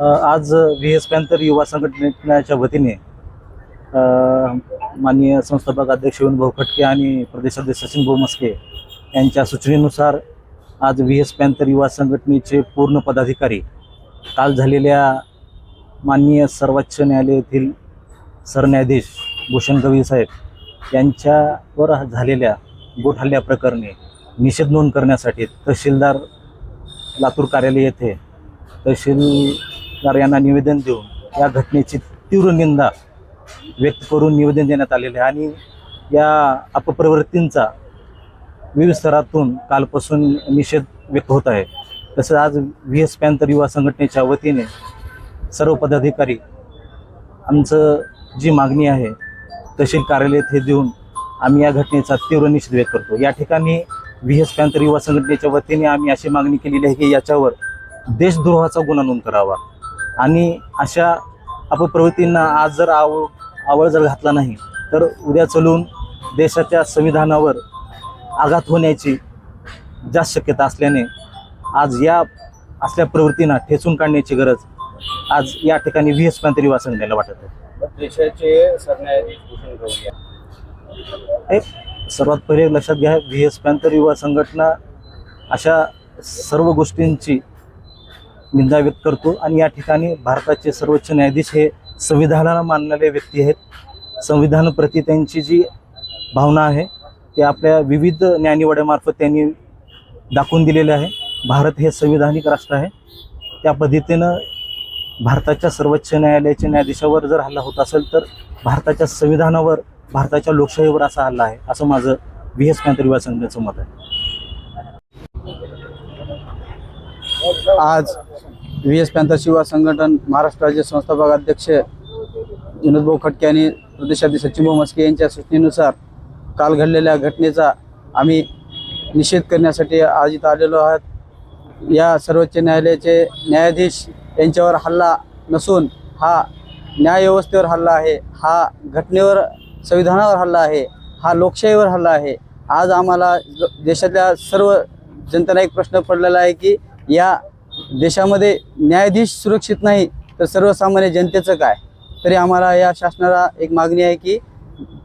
आज V S panther युवा संघटनेच्या वतीने माननीय संस्थापक अध्यक्ष विनभाऊ खटके आणि प्रदेशाध्यक्ष सचिन भाऊ मस्के यांच्या सूचनेनुसार आज व्ही एस पॅन्थर युवा संघटनेचे पूर्ण पदाधिकारी काल झालेल्या माननीय सर्वोच्च न्यायालयातील सरन्यायाधीश भूषण गवई साहेब यांच्यावर झालेल्या बोट हल्ल्याप्रकरणी निषेध नोंद करण्यासाठी तहसीलदार लातूर कार्यालय येथे तहसील तहसीलदार यांना निवेदन देऊन या घटनेची तीव्र निंदा व्यक्त करून निवेदन देण्यात आलेले आहे. आणि या अपप्रवृत्तींचा विविध स्तरातून कालपासून निषेध व्यक्त होत आहे. तसंच आज व्ही एस पॅन्थर युवा संघटनेच्या वतीने सर्व पदाधिकारी आमचं जी मागणी आहे तहसील कार्यालयात हे देऊन आम्ही या घटनेचा तीव्र निषेध व्यक्त करतो. या ठिकाणी व्ही एस पॅन्थर युवा संघटनेच्या वतीने आम्ही अशी मागणी केलेली आहे की याच्यावर देशद्रोहाचा गुन्हा नोंद करावा. आणि अशा अपप्रवृत्तींना आज जर आव आवळ जर घातला नाही तर उद्या चलून देशाच्या संविधानावर आघात होण्याची जास्त शक्यता असल्याने आज या असल्या प्रवृत्तींना ठेचून काढण्याची गरज आज या ठिकाणी व्ही एस युवा संघटनेला वाटत आहे. देशाचे सरन्यायाधीश सर्वात पहिले लक्षात घ्या व्ही एस पॅन्थर युवा संघटना अशा सर्व गोष्टींची निंदा व्यक्त करतो आणि या ठिकाणी भारताचे सर्वोच्च न्यायाधीश हे संविधानाला मानणारे व्यक्ती आहेत. संविधानप्रती त्यांची जी भावना आहे ते आपल्या विविध न्यायनिवड्यामार्फत त्यांनी दाखवून दिलेले आहे. भारत हे संविधानिक राष्ट्र आहे. त्या पद्धतीनं भारताच्या सर्वोच्च न्यायालयाच्या न्यायाधीशावर जर हल्ला होत असेल तर भारताच्या संविधानावर भारताच्या लोकशाहीवर असा हल्ला आहे असं माझं व्ही एस पॅन्थर युवा मत आहे. आज व्ही एस पॅन्थर युवा संघटन महाराष्ट्र राज्य संस्थापक अध्यक्ष विनोदभाऊ खटके आणि प्रदेशाध्यक्ष सचिनभाऊ मस्के यांच्या सूचनेनुसार काल घडलेल्या घटनेचा आम्ही निषेध करण्यासाठी आज इथं आलेलो आहोत. या सर्वोच्च न्यायालयाचे न्यायाधीश यांच्यावर हल्ला नसून हा न्यायव्यवस्थेवर हल्ला आहे हा घटनेवर संविधानावर हल्ला आहे हा लोकशाहीवर हल्ला आहे. आज आम्हाला देशातल्या सर्व जनतेला एक प्रश्न पडलेला आहे की या देशामध्ये न्यायाधीश सुरक्षित नाही तर सर्वसामान्य जनतेचं काय? तरी आम्हाला या शासनाला एक मागणी आहे की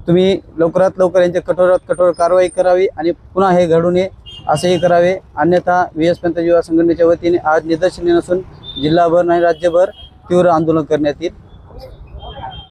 तुम्ही लवकरात लवकर यांच्या कठोरात कठोर कारवाई करावी आणि पुन्हा हे घडू नये असेही करावे. अन्यथा व्ही एस पंत युवा संघटनेच्या वतीने आज निदर्शने नसून जिल्हाभर नाही राज्यभर तीव्र आंदोलन करण्यात येईल.